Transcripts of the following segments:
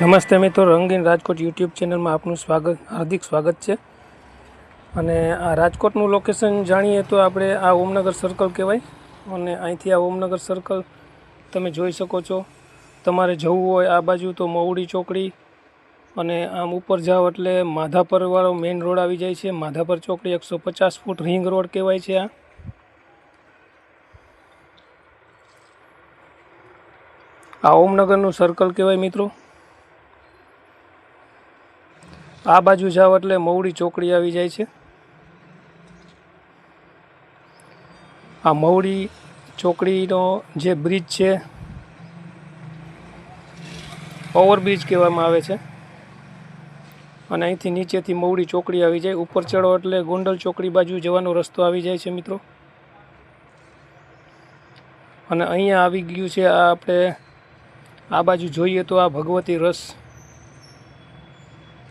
નમસ્તે મિત્રો, રંગીન રાજકોટ યુટ્યુબ ચેનલમાં આપનું સ્વાગત, હાર્દિક સ્વાગત છે. અને આ રાજકોટનું લોકેશન જાણીએ તો આપણે આ ઓમનગર સર્કલ કહેવાય. અને અહીંથી આ ઓમનગર સર્કલ તમે જોઈ શકો છો. તમારે જવું હોય આ બાજુ તો મવડી ચોકડી અને આમ ઉપર જાઓ એટલે માધાપરવાળો મેઇન રોડ આવી જાય છે. માધાપર ચોકડી એકસો પચાસ ફૂટ રિંગ રોડ કહેવાય છે આ. આ ઓમનગરનું સર્કલ કહેવાય મિત્રો. આ બાજુ જાઓ એટલે મવડી ચોકડી આવી જાય છે. આ મવડી ચોકડીનો જે બ્રિજ છે ઓવરબ્રિજ કહેવામાં આવે છે. અને અહીંથી નીચેથી મવડી ચોકડી આવી જાય. ઉપર ચડો એટલે ગોંડલ ચોકડી બાજુ જવાનો રસ્તો આવી જાય છે મિત્રો. અને અહીંયા આવી ગયું છે આ આપણે, આ બાજુ જોઈએ તો આ ભગવતી રસ.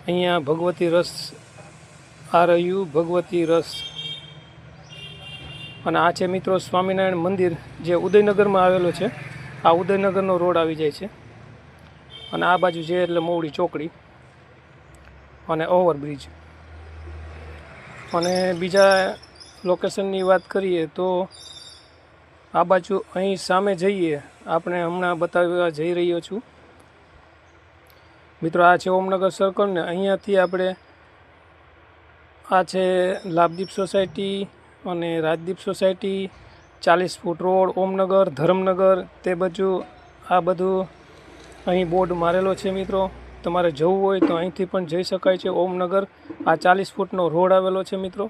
અહીંયા ભગવતી રસ આ રહ્યું, ભગવતી રસ. અને આ છે મિત્રો સ્વામિનારાયણ મંદિર, જે ઉદયનગરમાં આવેલો છે. આ ઉદયનગરનો રોડ આવી જાય છે. અને આ બાજુ છે એટલે મોવડી ચોકડી અને ઓવરબ્રિજ. અને બીજા લોકેશનની વાત કરીએ તો આ બાજુ અહીં સામે જઈએ. આપણે હમણાં બતાવવા જઈ રહ્યો છું. મિત્રો, આ છે ઓમનગર સર્કલ ને અહીંયાથી આપણે આ છે લાભદીપ સોસાયટી અને રાજદીપ સોસાયટી ચાલીસ ફૂટ રોડ, ઓમનગર, ધરમનગર, તે બાજુ આ બધું અહીં બોર્ડ મારેલો છે મિત્રો. તમારે જવું હોય તો અહીંથી પણ જઈ શકાય છે ઓમનગર. આ ચાલીસ ફૂટનો રોડ આવેલો છે મિત્રો.